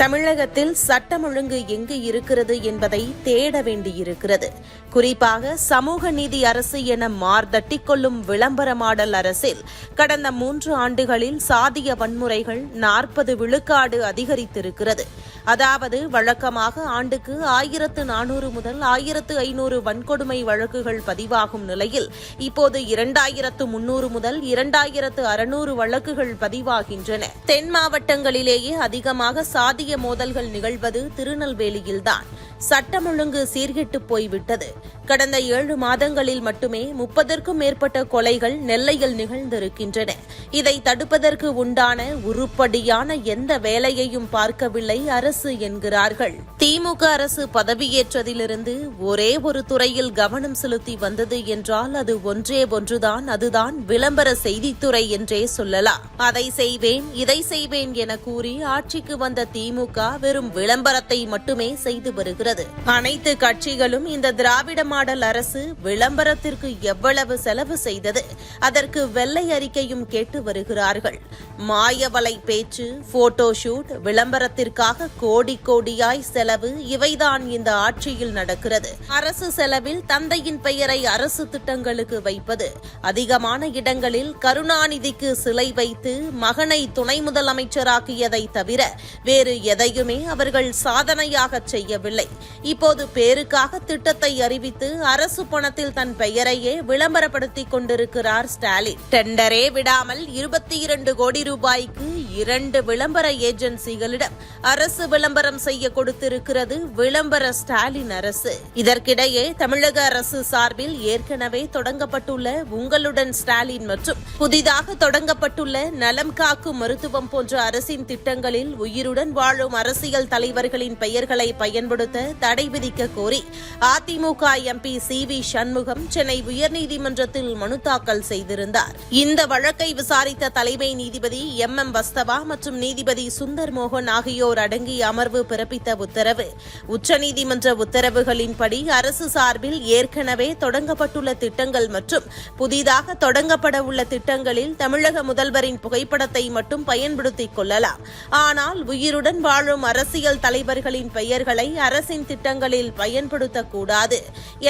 தமிழகத்தில் சட்டம் ஒழுங்கு எங்கு இருக்கிறது என்பதை தேட வேண்டியிருக்கிறது. குறிப்பாக சமூக நீதி அரசு என மார்தட்டிக் கொள்ளும் விளம்பரமாடல் அரசில் கடந்த மூன்று ஆண்டுகளில் சாதிய வன்முறைகள் நாற்பது விழுக்காடு அதிகரித்திருக்கிறது. அதாவது வழக்கமாக ஆண்டுக்கு ஆயிரத்து நானூறு முதல் ஆயிரத்து ஐநூறு வன்கொடுமை வழக்குகள் பதிவாகும் நிலையில் இப்போது இரண்டாயிரத்து முன்னூறு முதல் இரண்டாயிரத்து அறுநூறு வழக்குகள் பதிவாகின்றன. தென் மாவட்டங்களிலேயே அதிகமாக சாதிய மோதல்கள் நிகழ்வது திருநெல்வேலியில்தான். சட்டம் ஒழுங்கு சீர்கெட்டு போய்விட்டது. கடந்த ஏழு மாதங்களில் மட்டுமே முப்பதற்கும் மேற்பட்ட கொலைகள் நெல்லையில் நிகழ்ந்திருக்கின்றன. இதை தடுப்பதற்கு உண்டான உருப்படியான எந்த வேலையையும் பார்க்கவில்லை அரசு என்கிறார்கள். திமுக அரசு பதவியேற்றதிலிருந்து ஒரே ஒரு துறையில் கவனம் செலுத்தி வந்தது என்றால் அது ஒன்றே ஒன்றுதான் அதுதான் விளம்பர செய்தித்துறை என்றே சொல்லலாம். அதை செய்வேன் இதை செய்வேன் என கூறி ஆட்சிக்கு வந்த திமுக வெறும் விளம்பரத்தை மட்டுமே செய்து வருகிறது. அனைத்து கட்சிகளும் இந்த திராவிட மாடல் அரசு விளம்பரத்திற்கு எவ்வளவு செலவு செய்தது? அதற்கு வெள்ளை அறிக்கையும் கேட்டு வருகிறார்கள். மாயவலை பேச்சு போட்டோ ஷூட் விளம்பரத்திற்காக கோடி கோடியாய் செலவு இவைதான் இந்த ஆட்சியில் நடக்கிறது. அரசு செலவில் தந்தையின் பெயரை அரசு திட்டங்களுக்கு வைப்பது. அதிகமான இடங்களில் கருணாநிதிக்கு சிலை வைத்து மகனை துணை முதலமைச்சராக்கியதை தவிர வேறு எதையுமே அவர்கள் சாதனையாக செய்யவில்லை. இப்போது பேருக்காக திட்டத்தை அறிவித்து வைத்து அரசு பணத்தில் தன் பெயரையே விளம்பரப்படுத்தி கொண்டிருக்கிறார் ஸ்டாலின். டெண்டரே விடாமல் இருபத்தி இரண்டு கோடி ரூபாய்க்கு இரண்டு விளம்பர ஏஜென்சிகளிடம் அரசு விளம்பரம் செய்ய கொடுத்திருக்கிறது விளம்பர ஸ்டாலின் அரசு. இதற்கிடையே தமிழக அரசு சார்பில் ஏற்கனவே தொடங்கப்பட்டுள்ள உங்களுடன் ஸ்டாலின் மற்றும் புதிதாக தொடங்கப்பட்டுள்ள நலம் காக்கும் மருத்துவம் போன்ற அரசின் திட்டங்களில் உயிருடன் வாழும் அரசியல் தலைவர்களின் பெயர்களை பயன்படுத்த தடை விதிக்க கோரி AIADMK M. MP C V Shanmugam Chennai உயர்நீதிமன்றத்தில் மனு தாக்கல் செய்திருந்தார். இந்த வழக்கை விசாரித்த தலைமை நீதிபதி எம் எம் வஸ்தவா மற்றும் நீதிபதி சுந்தர் மோகன் ஆகியோர் அடங்கிய அமர்வு பிறப்பித்த உத்தரவு. உச்சநீதிமன்ற உத்தரவுகளின்படி அரசு சார்பில் ஏற்கனவே தொடங்கப்பட்டுள்ள திட்டங்கள் மற்றும் புதிதாக தொடங்கப்பட உள்ள திட்டங்களில் தமிழக முதல்வரின் புகைப்படத்தை மட்டும் பயன்படுத்திக் கொள்ளலாம். ஆனால் உயிருடன் வாழும் அரசியல் தலைவர்களின் பெயர்களை அரசின் திட்டங்களில் பயன்படுத்தக்கூடாது.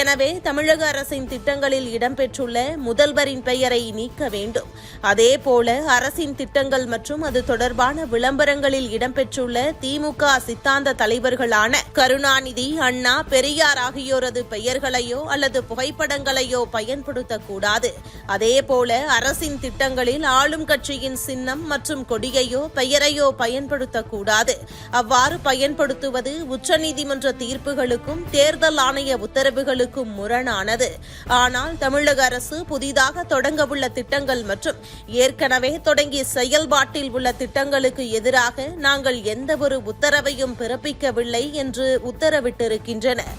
எனவே தமிழக அரசின் திட்டங்களில் இடம்பெற்றுள்ள முதல்வரின் பெயரை நீக்க வேண்டும். அதேபோல அரசின் திட்டங்கள் மற்றும் அது தொடர்பான விளம்பரங்களில் இடம்பெற்றுள்ள திமுக சித்தாந்த தலைவர்களான கருணாநிதி அண்ணா பெரியார் ஆகியோரது பெயர்களையோ அல்லது புகைப்படங்களையோ பயன்படுத்தக்கூடாது. அதேபோல அரசின் திட்டங்களில் ஆளும் கட்சியின் சின்னம் மற்றும் கொடியையோ பெயரையோ பயன்படுத்தக்கூடாது. அவ்வாறு பயன்படுத்துவது உச்சநீதிமன்ற தீர்ப்புகளுக்கும் தேர்தல் ஆணைய உத்தரவுகளுக்கும் முரணானது. ஆனால் தமிழக அரசு புதிதாக தொடங்கவுள்ள திட்டங்கள் மற்றும் ஏற்கனவே தொடங்கிய செயல்பாட்டில் உள்ள திட்டங்களுக்கு எதிராக நாங்கள் எந்தவொரு உத்தரவையும் பிறப்பிக்கவில்லை என்று உத்தரவிட்டிருக்கின்றன.